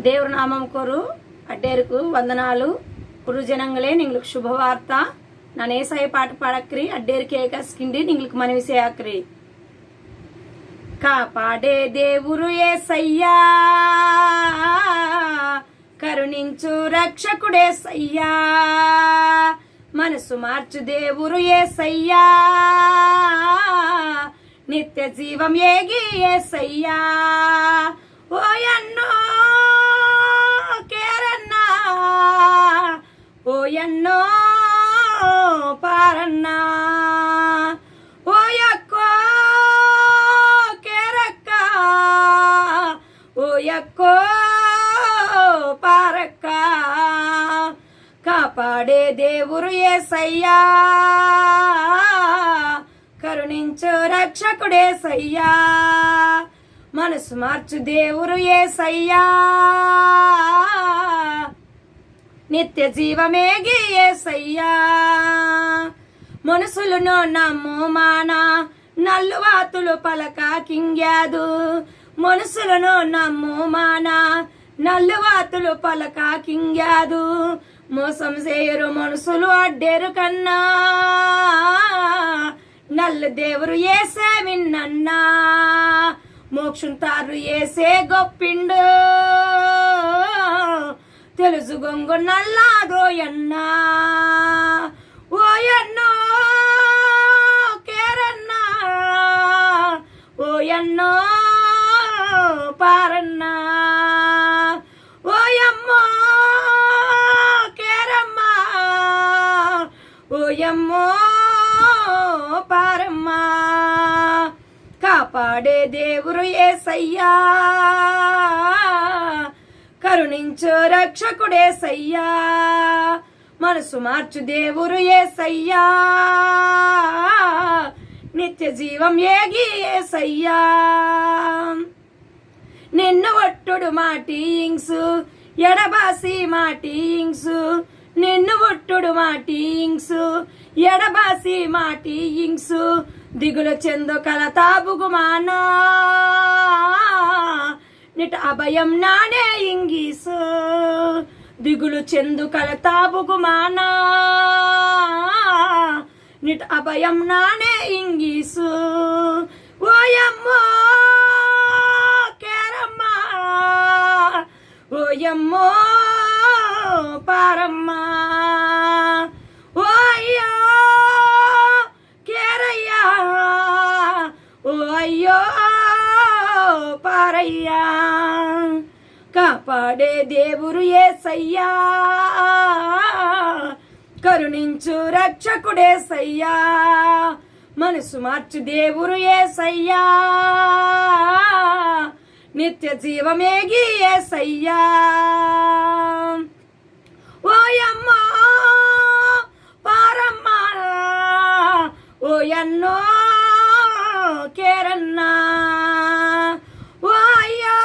దేవుడు నామం కొరు. అడ్డేరుకు వందనాలు. పురు జనంగలే నింగులకు శుభవార్త. నేసయ పాట పాడక్రి. అడ్డేరు ఏకాస్కిండి నింగులకు మనవి సేయాక్రి కాపాడే దేవురు ఏ సయ్యా కరుణించు రక్షకుడే సయ్యా మనసు మార్చు దేవురు ఏ సయ్యా నిత్య జీవం ఏగి ఏ సయ్యా ఓ అన్నో పారన్నో పారన్నా. ఓయక్కో కేరక్క. ఓయక్కో పారక్క. కాపాడే దేవురు ఏసయ్యా. కరుణించు రక్షకుడే సయ్యా. మనసు మార్చు దేవురు ఏసయ్యా. నిత్య జీవమేగి ఏసయ్యా మనుషులను నమ్ము నల్లు నల్లువాతులు పలక కింగ్యాదు. మనసులను నమ్ము మాన నల్లువాతులు పలక కింగ్యాదు. మోసం చేయరు మనసులు అడ్డేరు కన్నా. నల్లు దేవురు ఏసే విన్నన్నా మోక్షుంతారు ఏసే గొప్పిండు. గెలుసు గొంగు నల్లాదోయన్నా ఓయన్నో కేరన్నా. ఓయన్నో పారన్నా. ఓయమ్మో కేరమ్మా. ఓయమ్మో పారమ్మా. కాపాడే దేవురు ఏసయ్యా. కరుణించు రక్షకుడే సయ్యా. మనసు మార్చు దేవురు ఏసయ్యా నిత్య జీవం ఏగి ఏసయ్యా నిన్ను ఒట్టుడు మాటీంగ్సు ఎడబాసి మాటీంగ్సు నిన్ను ఒట్టుడు మాటీంగ్సు ఎడబాసి మాటీంగ్సు దిగులు చెందు కలతాబుగుమానా నిట అభయం నానే ఇంగీసు. దిగులు చెందు కలతాబుగుమానా నిట్ అభయం నానే ఇంగీసు. ఓయమ్మో కేరమ్మా. ఓయమ్మో పారమ్మా. ఓ అయ్యో కేరయ్యా. ఓ అయ్యో. పారయ్యా. కాపాడే దేవురు ఏసయ్యా. కరుణించు రక్షకుడే సయ్యా మనసు మార్చు దేవురు ఏసయ్యా. నిత్య జీవమేగి ఏసయ్యా. ఓయమ్మా పారమ్మా. ఓయన్నో కేరన్నా ఓ అయ్యా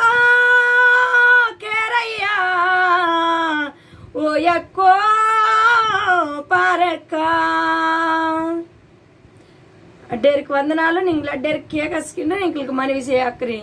కేరయ్యా ఓయక్కో పారక్క అడ్డేరికి వందనాలు నింగ్లు అడ్డేరికి కేకస్కిండు నింకులకు మనవి చేయక్రి